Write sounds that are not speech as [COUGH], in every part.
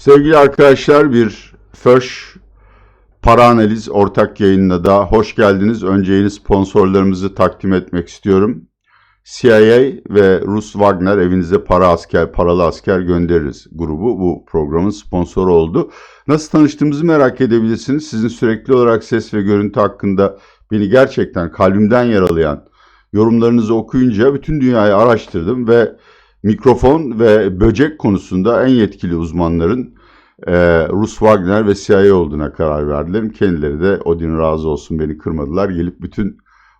Sevgili arkadaşlar bir Föş Para Analiz ortak yayınına da hoş geldiniz. Önce yeni sponsorlarımızı takdim etmek istiyorum. CIA ve Rus Wagner evinize para asker, paralı asker göndeririz grubu bu programın sponsoru oldu. Nasıl tanıştığımızı merak edebilirsiniz. Sizin sürekli olarak ses ve görüntü hakkında beni gerçekten kalbimden yaralayan yorumlarınızı okuyunca bütün dünyayı araştırdım ve mikrofon ve böcek konusunda en yetkili uzmanların e, Rus Wagner ve CIA olduğuna karar verdiler. Kendileri de Odin razı olsun beni kırmadılar. Gelip bütün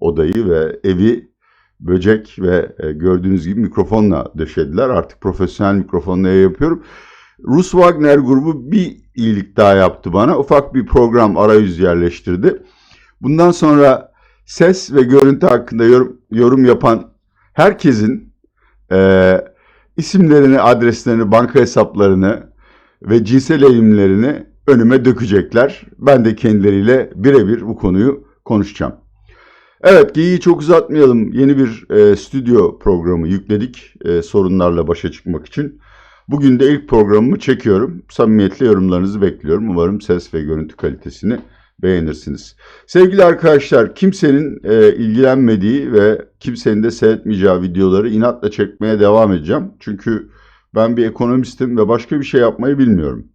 odayı ve evi böcek ve e, gördüğünüz gibi mikrofonla döşediler. Artık profesyonel mikrofonla yapıyorum. Rus Wagner grubu bir iyilik daha yaptı bana. Ufak bir program arayüz yerleştirdi. Bundan sonra ses ve görüntü hakkında yorum, yorum yapan herkesin e, isimlerini, adreslerini, banka hesaplarını ve cinsel eğilimlerini önüme dökecekler. Ben de kendileriyle birebir bu konuyu konuşacağım. Evet, geyiği çok uzatmayalım. Yeni bir e, stüdyo programı yükledik e, sorunlarla başa çıkmak için. Bugün de ilk programımı çekiyorum. Samimiyetle yorumlarınızı bekliyorum. Umarım ses ve görüntü kalitesini beğenirsiniz. Sevgili arkadaşlar, kimsenin e, ilgilenmediği ve kimsenin de seyretmeyeceği videoları inatla çekmeye devam edeceğim. Çünkü ben bir ekonomistim ve başka bir şey yapmayı bilmiyorum.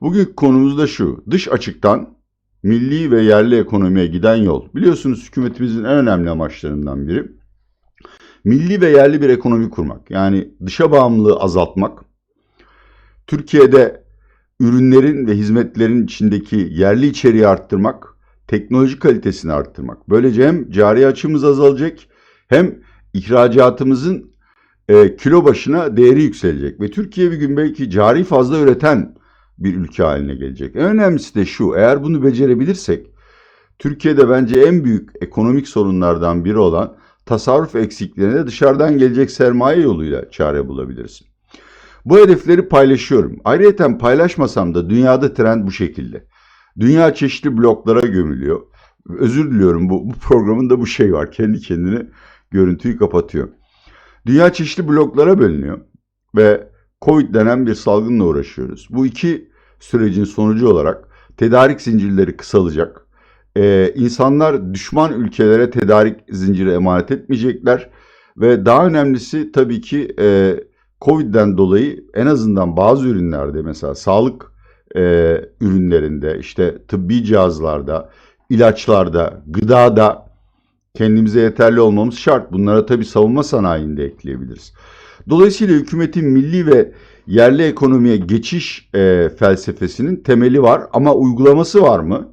Bugünkü konumuz da şu. Dış açıktan milli ve yerli ekonomiye giden yol. Biliyorsunuz hükümetimizin en önemli amaçlarından biri milli ve yerli bir ekonomi kurmak. Yani dışa bağımlılığı azaltmak. Türkiye'de ürünlerin ve hizmetlerin içindeki yerli içeriği arttırmak, teknoloji kalitesini arttırmak. Böylece hem cari açımız azalacak hem ihracatımızın e, kilo başına değeri yükselecek ve Türkiye bir gün belki cari fazla üreten bir ülke haline gelecek. En önemlisi de şu, eğer bunu becerebilirsek Türkiye'de bence en büyük ekonomik sorunlardan biri olan tasarruf eksikliğine dışarıdan gelecek sermaye yoluyla çare bulabiliriz. Bu hedefleri paylaşıyorum. Ayrıca paylaşmasam da dünyada trend bu şekilde. Dünya çeşitli bloklara gömülüyor. Özür diliyorum bu, bu programın da bu şey var. Kendi kendine görüntüyü kapatıyor. Dünya çeşitli bloklara bölünüyor ve Covid denen bir salgınla uğraşıyoruz. Bu iki sürecin sonucu olarak tedarik zincirleri kısalacak. Ee, insanlar düşman ülkelere tedarik zinciri emanet etmeyecekler ve daha önemlisi tabii ki e, Covid'den dolayı en azından bazı ürünlerde mesela sağlık e, ürünlerinde işte tıbbi cihazlarda, ilaçlarda, gıdada kendimize yeterli olmamız şart. Bunlara tabii savunma sanayini de ekleyebiliriz. Dolayısıyla hükümetin milli ve yerli ekonomiye geçiş e, felsefesinin temeli var ama uygulaması var mı?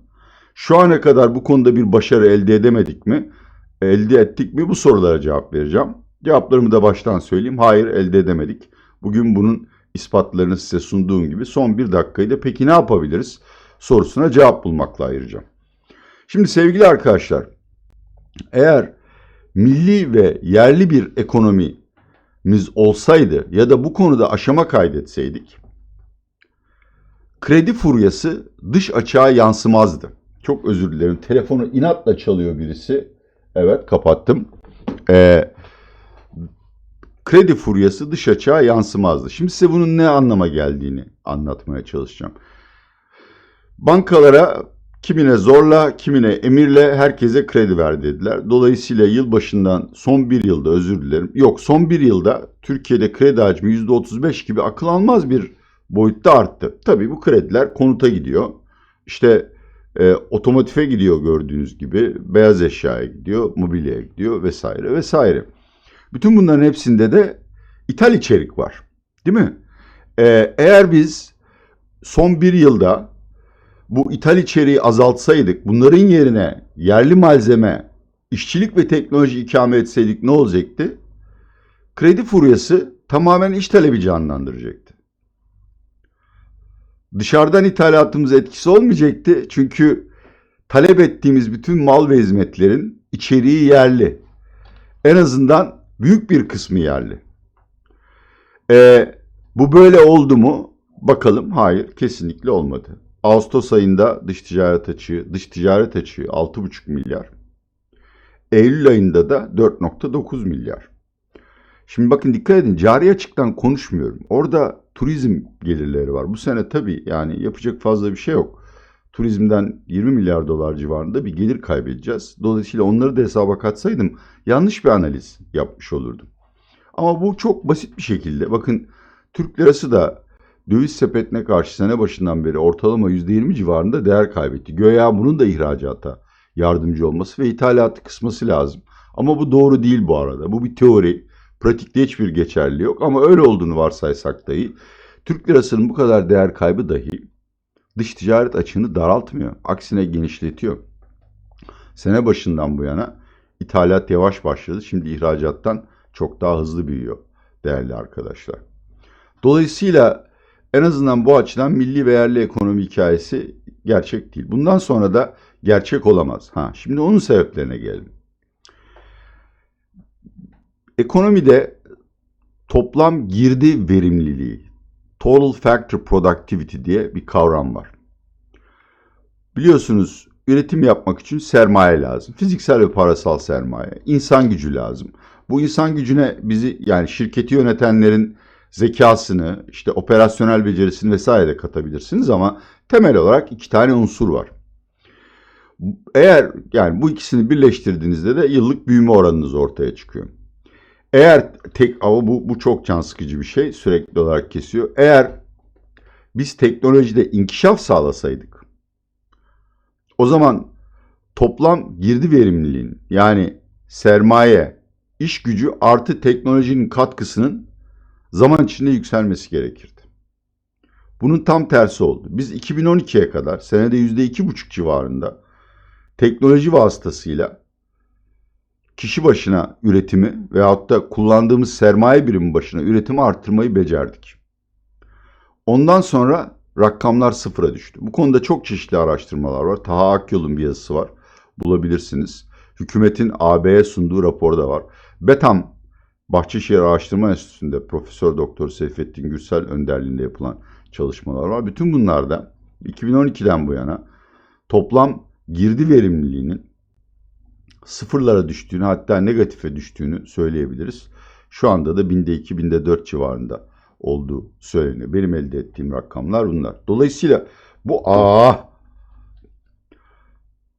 Şu ana kadar bu konuda bir başarı elde edemedik mi? Elde ettik mi? Bu sorulara cevap vereceğim. Cevaplarımı da baştan söyleyeyim. Hayır elde edemedik. Bugün bunun ispatlarını size sunduğum gibi son bir dakikayı da peki ne yapabiliriz sorusuna cevap bulmakla ayıracağım. Şimdi sevgili arkadaşlar eğer milli ve yerli bir ekonomimiz olsaydı ya da bu konuda aşama kaydetseydik kredi furyası dış açığa yansımazdı. Çok özür dilerim. Telefonu inatla çalıyor birisi. Evet kapattım. Ee, kredi furyası dış açığa yansımazdı. Şimdi size bunun ne anlama geldiğini anlatmaya çalışacağım. Bankalara kimine zorla, kimine emirle herkese kredi ver dediler. Dolayısıyla yılbaşından son bir yılda özür dilerim. Yok son bir yılda Türkiye'de kredi hacmi %35 gibi akıl almaz bir boyutta arttı. Tabii bu krediler konuta gidiyor. İşte e, otomotife gidiyor gördüğünüz gibi. Beyaz eşyaya gidiyor, mobilyaya gidiyor vesaire vesaire. Bütün bunların hepsinde de ithal içerik var. Değil mi? Ee, eğer biz son bir yılda bu ithal içeriği azaltsaydık, bunların yerine yerli malzeme, işçilik ve teknoloji ikame etseydik ne olacaktı? Kredi furyası tamamen iş talebi canlandıracaktı. Dışarıdan ithalatımız etkisi olmayacaktı. Çünkü talep ettiğimiz bütün mal ve hizmetlerin içeriği yerli. En azından büyük bir kısmı yerli. Ee, bu böyle oldu mu? Bakalım. Hayır, kesinlikle olmadı. Ağustos ayında dış ticaret açığı, dış ticaret açığı 6,5 milyar. Eylül ayında da 4,9 milyar. Şimdi bakın dikkat edin cari açıktan konuşmuyorum. Orada turizm gelirleri var. Bu sene tabii yani yapacak fazla bir şey yok. Turizmden 20 milyar dolar civarında bir gelir kaybedeceğiz. Dolayısıyla onları da hesaba katsaydım yanlış bir analiz yapmış olurdum. Ama bu çok basit bir şekilde. Bakın Türk lirası da döviz sepetine karşı sene başından beri ortalama %20 civarında değer kaybetti. Göya bunun da ihracata yardımcı olması ve ithalatı kısması lazım. Ama bu doğru değil bu arada. Bu bir teori. Pratikte hiçbir geçerli yok ama öyle olduğunu varsaysak dahi Türk lirasının bu kadar değer kaybı dahi dış ticaret açığını daraltmıyor. Aksine genişletiyor. Sene başından bu yana ithalat yavaş başladı. Şimdi ihracattan çok daha hızlı büyüyor değerli arkadaşlar. Dolayısıyla en azından bu açıdan milli ve yerli ekonomi hikayesi gerçek değil. Bundan sonra da gerçek olamaz. Ha, şimdi onun sebeplerine gelelim. Ekonomide toplam girdi verimliliği, total factor productivity diye bir kavram var. Biliyorsunuz üretim yapmak için sermaye lazım. Fiziksel ve parasal sermaye, insan gücü lazım. Bu insan gücüne bizi yani şirketi yönetenlerin zekasını, işte operasyonel becerisini vesaire de katabilirsiniz ama temel olarak iki tane unsur var. Eğer yani bu ikisini birleştirdiğinizde de yıllık büyüme oranınız ortaya çıkıyor. Eğer tek ama bu, bu çok can sıkıcı bir şey sürekli olarak kesiyor. Eğer biz teknolojide inkişaf sağlasaydık o zaman toplam girdi verimliliğin yani sermaye, iş gücü artı teknolojinin katkısının zaman içinde yükselmesi gerekirdi. Bunun tam tersi oldu. Biz 2012'ye kadar senede %2,5 civarında teknoloji vasıtasıyla kişi başına üretimi veyahut da kullandığımız sermaye birimi başına üretimi arttırmayı becerdik. Ondan sonra rakamlar sıfıra düştü. Bu konuda çok çeşitli araştırmalar var. Taha Akyol'un bir yazısı var. Bulabilirsiniz. Hükümetin AB'ye sunduğu raporda var. BETAM Bahçeşehir Araştırma Enstitüsü'nde Profesör Doktor Seyfettin Gürsel önderliğinde yapılan çalışmalar var. Bütün bunlarda 2012'den bu yana toplam girdi verimliliğinin sıfırlara düştüğünü hatta negatife düştüğünü söyleyebiliriz. Şu anda da binde 2, binde 4 civarında olduğu söyleniyor. Benim elde ettiğim rakamlar bunlar. Dolayısıyla bu aa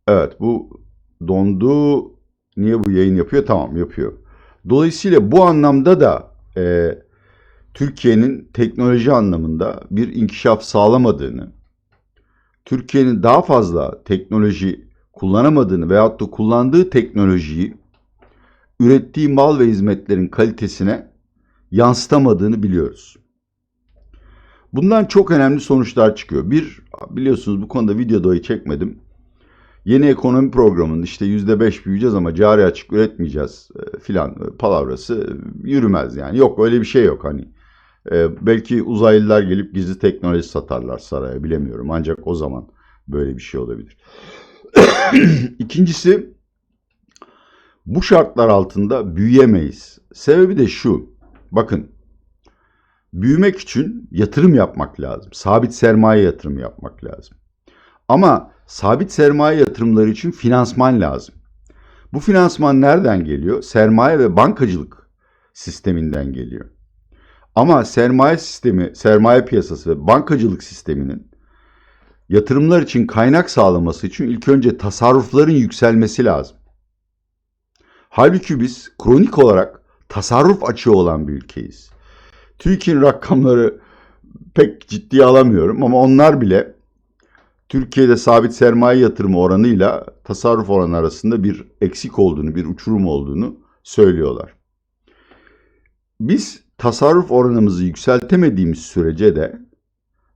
evet bu dondu niye bu yayın yapıyor? Tamam yapıyor. Dolayısıyla bu anlamda da e, Türkiye'nin teknoloji anlamında bir inkişaf sağlamadığını, Türkiye'nin daha fazla teknoloji kullanamadığını veyahut da kullandığı teknolojiyi ürettiği mal ve hizmetlerin kalitesine yansıtamadığını biliyoruz. Bundan çok önemli sonuçlar çıkıyor. Bir, biliyorsunuz bu konuda video dahi çekmedim. Yeni ekonomi programının işte yüzde beş büyüyeceğiz ama cari açık üretmeyeceğiz e, filan e, palavrası yürümez yani. Yok öyle bir şey yok hani. E, belki uzaylılar gelip gizli teknoloji satarlar saraya bilemiyorum. Ancak o zaman böyle bir şey olabilir. [COUGHS] İkincisi bu şartlar altında büyüyemeyiz. Sebebi de şu. Bakın büyümek için yatırım yapmak lazım. Sabit sermaye yatırım yapmak lazım. Ama sabit sermaye yatırımları için finansman lazım. Bu finansman nereden geliyor? Sermaye ve bankacılık sisteminden geliyor. Ama sermaye sistemi, sermaye piyasası ve bankacılık sisteminin yatırımlar için kaynak sağlaması için ilk önce tasarrufların yükselmesi lazım. Halbuki biz kronik olarak tasarruf açığı olan bir ülkeyiz. TÜİK'in rakamları pek ciddiye alamıyorum ama onlar bile Türkiye'de sabit sermaye yatırımı oranıyla tasarruf oranı arasında bir eksik olduğunu, bir uçurum olduğunu söylüyorlar. Biz tasarruf oranımızı yükseltemediğimiz sürece de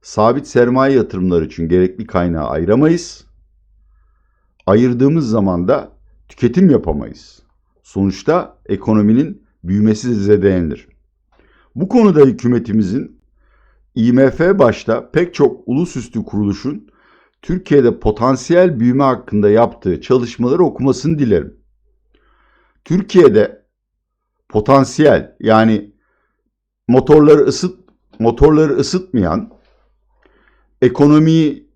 sabit sermaye yatırımları için gerekli kaynağı ayıramayız. Ayırdığımız zaman da tüketim yapamayız. Sonuçta ekonominin büyümesi zedelenir. Bu konuda hükümetimizin IMF başta pek çok ulusüstü kuruluşun Türkiye'de potansiyel büyüme hakkında yaptığı çalışmaları okumasını dilerim. Türkiye'de potansiyel yani motorları ısıt motorları ısıtmayan, ekonomiyi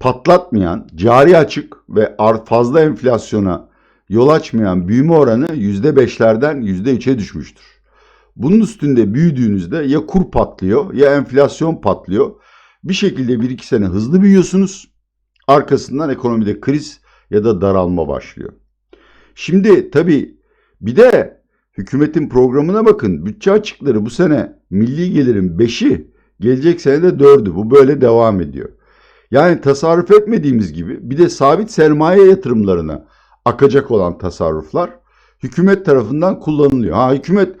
patlatmayan, cari açık ve fazla enflasyona yol açmayan büyüme oranı %5'lerden %3'e düşmüştür. Bunun üstünde büyüdüğünüzde ya kur patlıyor ya enflasyon patlıyor. Bir şekilde bir iki sene hızlı büyüyorsunuz. Arkasından ekonomide kriz ya da daralma başlıyor. Şimdi tabii bir de hükümetin programına bakın. Bütçe açıkları bu sene milli gelirin 5'i gelecek sene de 4'ü. Bu böyle devam ediyor. Yani tasarruf etmediğimiz gibi bir de sabit sermaye yatırımlarına akacak olan tasarruflar hükümet tarafından kullanılıyor. Ha hükümet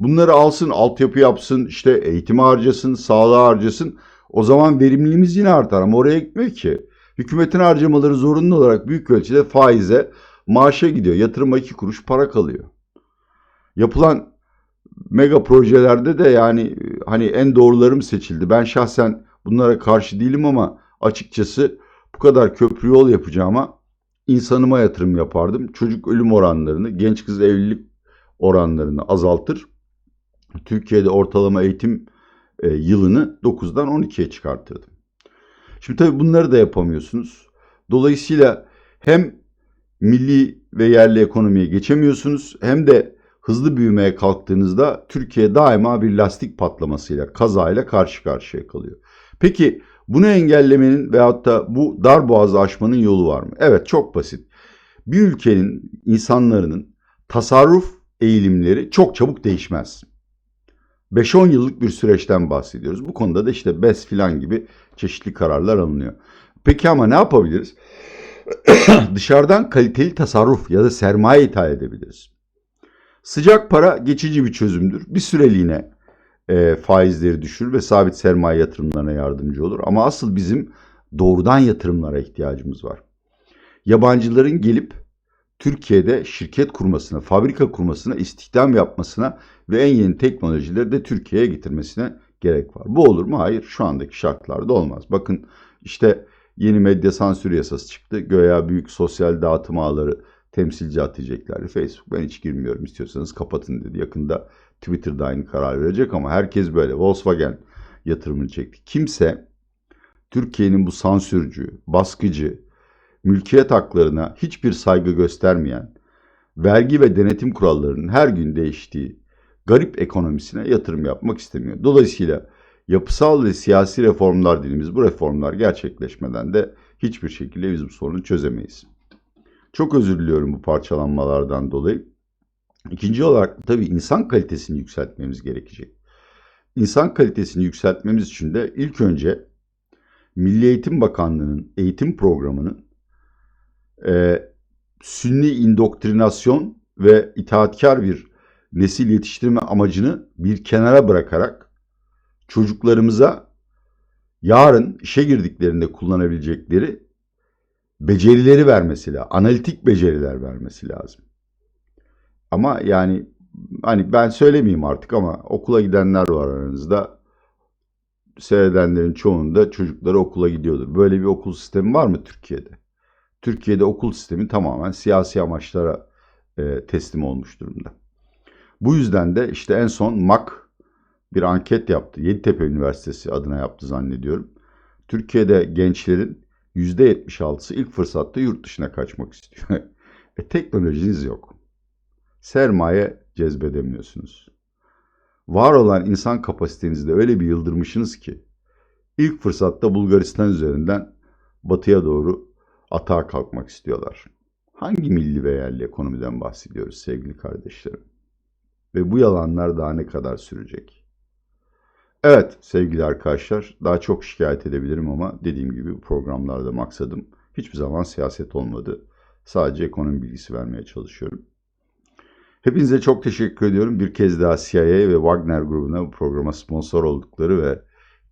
bunları alsın, altyapı yapsın, işte eğitime harcasın, sağlığa harcasın. O zaman verimliliğimiz yine artar ama oraya gitmiyor ki. Hükümetin harcamaları zorunlu olarak büyük ölçüde faize, maaşa gidiyor. Yatırıma iki kuruş para kalıyor. Yapılan mega projelerde de yani hani en doğruları mı seçildi? Ben şahsen bunlara karşı değilim ama açıkçası bu kadar köprü yol yapacağıma insanıma yatırım yapardım. Çocuk ölüm oranlarını, genç kız evlilik oranlarını azaltır. Türkiye'de ortalama eğitim e, yılını 9'dan 12'ye çıkartırdım. Şimdi tabii bunları da yapamıyorsunuz. Dolayısıyla hem milli ve yerli ekonomiye geçemiyorsunuz hem de hızlı büyümeye kalktığınızda Türkiye daima bir lastik patlamasıyla, kazayla karşı karşıya kalıyor. Peki bunu engellemenin veyahut da bu dar boğazı aşmanın yolu var mı? Evet çok basit. Bir ülkenin insanların tasarruf eğilimleri çok çabuk değişmez. 5-10 yıllık bir süreçten bahsediyoruz. Bu konuda da işte BES filan gibi çeşitli kararlar alınıyor. Peki ama ne yapabiliriz? [CLEARS THROAT] Dışarıdan kaliteli tasarruf ya da sermaye ithal edebiliriz. Sıcak para geçici bir çözümdür. Bir süreliğine e, faizleri düşürür ve sabit sermaye yatırımlarına yardımcı olur. Ama asıl bizim doğrudan yatırımlara ihtiyacımız var. Yabancıların gelip Türkiye'de şirket kurmasına, fabrika kurmasına, istihdam yapmasına ve en yeni teknolojileri de Türkiye'ye getirmesine gerek var. Bu olur mu? Hayır. Şu andaki şartlarda olmaz. Bakın işte yeni medya sansür yasası çıktı. Göya büyük sosyal dağıtım ağları temsilci atayacaklar. Facebook ben hiç girmiyorum istiyorsanız kapatın dedi. Yakında Twitter'da aynı karar verecek ama herkes böyle. Volkswagen yatırımını çekti. Kimse Türkiye'nin bu sansürcü, baskıcı, mülkiyet haklarına hiçbir saygı göstermeyen, vergi ve denetim kurallarının her gün değiştiği garip ekonomisine yatırım yapmak istemiyor. Dolayısıyla yapısal ve siyasi reformlar dediğimiz bu reformlar gerçekleşmeden de hiçbir şekilde biz bu sorunu çözemeyiz. Çok özür diliyorum bu parçalanmalardan dolayı. İkinci olarak tabii insan kalitesini yükseltmemiz gerekecek. İnsan kalitesini yükseltmemiz için de ilk önce Milli Eğitim Bakanlığı'nın eğitim programının e, sünni indoktrinasyon ve itaatkar bir nesil yetiştirme amacını bir kenara bırakarak çocuklarımıza yarın işe girdiklerinde kullanabilecekleri becerileri vermesi lazım. Analitik beceriler vermesi lazım. Ama yani hani ben söylemeyeyim artık ama okula gidenler var aranızda. Seyredenlerin çoğunda çocukları okula gidiyordur. Böyle bir okul sistemi var mı Türkiye'de? Türkiye'de okul sistemi tamamen siyasi amaçlara e, teslim olmuş durumda. Bu yüzden de işte en son MAK bir anket yaptı. Yeditepe Üniversitesi adına yaptı zannediyorum. Türkiye'de gençlerin %76'sı ilk fırsatta yurt dışına kaçmak istiyor. [LAUGHS] e, teknolojiniz yok. Sermaye cezbedemiyorsunuz. Var olan insan kapasitenizi de öyle bir yıldırmışsınız ki ilk fırsatta Bulgaristan üzerinden batıya doğru atağa kalkmak istiyorlar. Hangi milli ve yerli ekonomiden bahsediyoruz sevgili kardeşlerim? Ve bu yalanlar daha ne kadar sürecek? Evet sevgili arkadaşlar daha çok şikayet edebilirim ama dediğim gibi bu programlarda maksadım hiçbir zaman siyaset olmadı. Sadece ekonomi bilgisi vermeye çalışıyorum. Hepinize çok teşekkür ediyorum. Bir kez daha CIA ve Wagner grubuna bu programa sponsor oldukları ve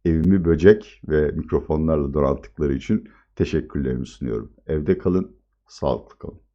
evimi böcek ve mikrofonlarla donattıkları için teşekkürlerimi sunuyorum. Evde kalın, sağlıklı kalın.